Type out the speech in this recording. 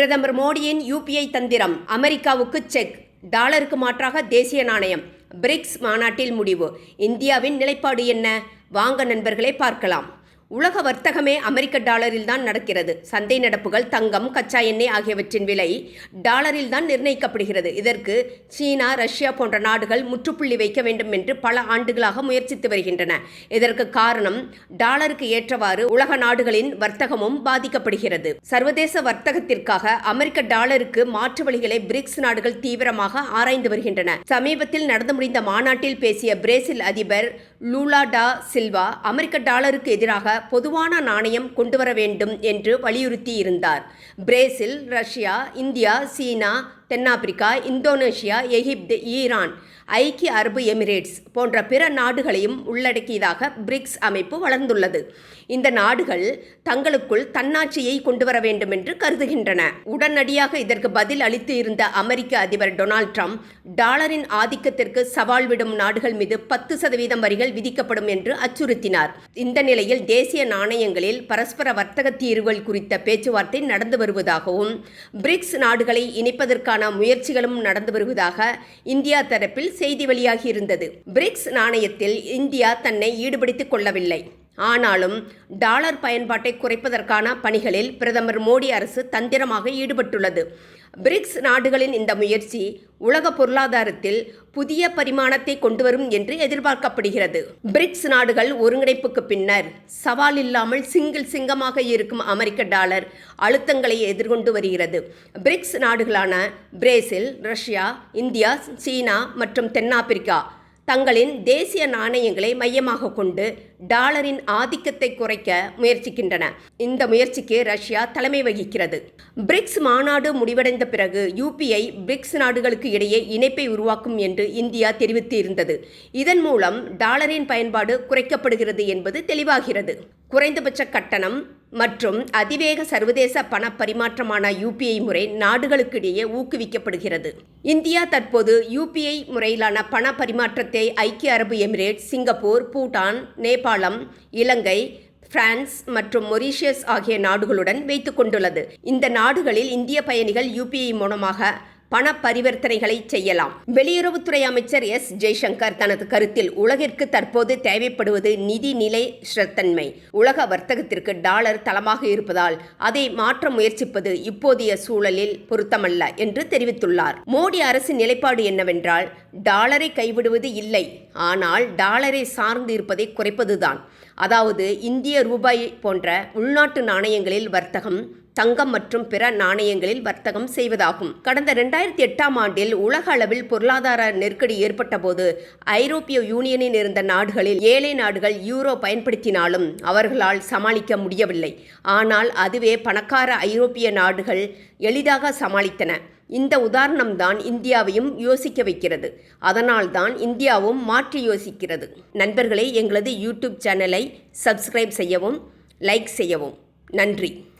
பிரதமர் மோடியின் யூபிஐ தந்திரம் அமெரிக்காவுக்கு செக் டாலருக்கு மாற்றாக தேசிய நாணயம் பிரிக்ஸ் மாநாட்டில் முடிவு. இந்தியாவின் நிலைப்பாடு என்ன? வாங்க நண்பர்களே பார்க்கலாம். உலக வர்த்தகமே அமெரிக்க டாலரில் தான் நடக்கிறது. சந்தை நடப்புகள் தங்கம் கச்சா எண்ணெய் ஆகியவற்றின் விலை டாலரில் தான் நிர்ணயிக்கப்படுகிறது. இதற்கு சீனா ரஷ்யா போன்ற நாடுகள் முற்றுப்புள்ளி வைக்க வேண்டும் என்று பல ஆண்டுகளாக முயற்சித்து வருகின்றன. இதற்கு காரணம் டாலருக்கு ஏற்றவாறு உலக நாடுகளின் வர்த்தகமும் பாதிக்கப்படுகிறது. சர்வதேச வர்த்தகத்திற்காக அமெரிக்க டாலருக்கு மாற்று வழிகளை பிரிக்ஸ் நாடுகள் தீவிரமாக ஆராய்ந்து வருகின்றன. சமீபத்தில் நடந்து முடிந்த மாநாட்டில் பேசிய பிரேசில் அதிபர் லூலா டா சில்வா அமெரிக்க டாலருக்கு எதிராக பொதுவான நாணயம் கொண்டுவர வேண்டும் என்று வலியுறுத்தி இருந்தார் பிரேசில் ரஷ்யா இந்தியா சீனா தென்னாப்பிரிக்கா இந்தோனேஷியா எகிப்து ஈரான் ஐக்கிய அரபு எமிரேட்ஸ் போன்ற பிற நாடுகளையும் உள்ளடக்கியதாக பிரிக்ஸ் அமைப்பு வளர்ந்துள்ளது. இந்த நாடுகள் தங்களுக்குள் தன்னாட்சியை கொண்டு வர வேண்டும் என்று கருதுகின்றன. உடனடியாக இதற்கு பதில் அளித்து இருந்த அமெரிக்க அதிபர் டொனால்ட் ட்ரம்ப் டாலரின் ஆதிக்கத்திற்கு சவால் விடும் நாடுகள் மீது பத்து சதவீதம் வரிகள் விதிக்கப்படும் என்று அச்சுறுத்தினார். இந்த நிலையில் தேசிய நாணயங்களில் பரஸ்பர வர்த்தக தீர்வுகள் குறித்த பேச்சுவார்த்தை நடந்து வருவதாகவும் பிரிக்ஸ் நாடுகளை இணைப்பதற்கான முயற்சிகளும் நடந்து வருவதாக இந்தியா தரப்பில் செய்தி வெளியாகியிருந்தது. பிரிக்ஸ் நாணயத்தில் இந்தியா தன்னை ஈடுபடுத்திக் கொள்ளவில்லை. ஆனாலும் டாலர் பயன்பாட்டை குறைப்பதற்கான பணிகளில் பிரதமர் மோடி அரசு தந்திரமாக ஈடுபட்டுள்ளது. பிரிக்ஸ் நாடுகளின் இந்த முயற்சி உலக பொருளாதாரத்தில் புதிய பரிமாணத்தை கொண்டு வரும் என்று எதிர்பார்க்கப்படுகிறது. பிரிக்ஸ் நாடுகள் ஒருங்கிணைப்புக்கு பின்னர் சவால் இல்லாமல் சிங்கிள் சிங்கமாக இருக்கும் அமெரிக்க டாலர் அழுத்தங்களை எதிர்கொண்டு வருகிறது. பிரிக்ஸ் நாடுகளான பிரேசில் ரஷ்யா இந்தியா சீனா மற்றும் தென்னாப்பிரிக்கா தங்களின் தேசிய நாணயங்களை மையமாக கொண்டு டாலரின் ஆதிக்கத்தை குறைக்க முயற்சிக்கின்றன. இந்த முயற்சிக்கு ரஷ்யா தலைமை வகிக்கிறது. பிரிக்ஸ் மாநாடு முடிவடைந்த பிறகு யூபிஐ பிரிக்ஸ் நாடுகளுக்கு இடையே இணைப்பை உருவாக்கும் என்று இந்தியா தெரிவித்து இருந்தது இதன் மூலம் டாலரின் பயன்பாடு குறைக்கப்படுகிறது என்பது தெளிவாகிறது. குறைந்தபட்ச கட்டணம் மற்றும் அதிவேக சர்வதேச பண பரிமாற்றமான யூபிஐ முறை நாடுகளுக்கிடையே ஊக்குவிக்கப்படுகிறது. இந்தியா தற்போது யூபிஐ முறையிலான பண பரிமாற்றத்தை ஐக்கிய அரபு எமிரேட் சிங்கப்பூர் பூட்டான் நேபாளம் இலங்கை பிரான்ஸ் மற்றும் மொரீஷியஸ் ஆகிய நாடுகளுடன் வைத்துக் கொண்டுள்ளது. இந்த நாடுகளில் இந்திய பயணிகள் யூபிஐ மூலமாக பண பரிவர்த்தனைகளை செய்யலாம். வெளியுறவுத்துறை அமைச்சர் எஸ். ஜெய்சங்கர் தனது கருத்தில் உலகிற்கு தற்போது தேவைப்படுவது நிதி நிலை ஸ்ரத்தன்மை உலக வர்த்தகத்திற்கு டாலர் தளமாக இருப்பதால் அதை மாற்ற முயற்சிப்பது இப்போதைய சூழலில் பொருத்தமல்ல என்று தெரிவித்துள்ளார். மோடி அரசின் நிலைப்பாடு என்னவென்றால் டாலரை கைவிடுவது இல்லை. ஆனால் டாலரை சார்ந்து இருப்பதை குறைப்பதுதான். அதாவது இந்திய ரூபாய் போன்ற உள்நாட்டு நாணயங்களில் வர்த்தகம் தங்கம் மற்றும் பிற நாணயங்களில் வர்த்தகம் செய்வதாகும். கடந்த இரண்டாயிரத்தி எட்டாம் ஆண்டில் உலக அளவில் பொருளாதார நெருக்கடி ஏற்பட்ட போது ஐரோப்பிய யூனியனில் இருந்த நாடுகளில் ஏழை நாடுகள் யூரோ பயன்படுத்தினாலும் அவர்களால் சமாளிக்க முடியவில்லை. ஆனால் அதுவே பணக்கார ஐரோப்பிய நாடுகள் எளிதாக சமாளித்தன. இந்த உதாரணம்தான் இந்தியாவையும் யோசிக்க வைக்கிறது. அதனால்தான் இந்தியாவும் மாற்றி யோசிக்கிறது. நண்பர்களே எங்களது யூடியூப் சேனலை சப்ஸ்கிரைப் செய்யவும் லைக் செய்யவும். நன்றி.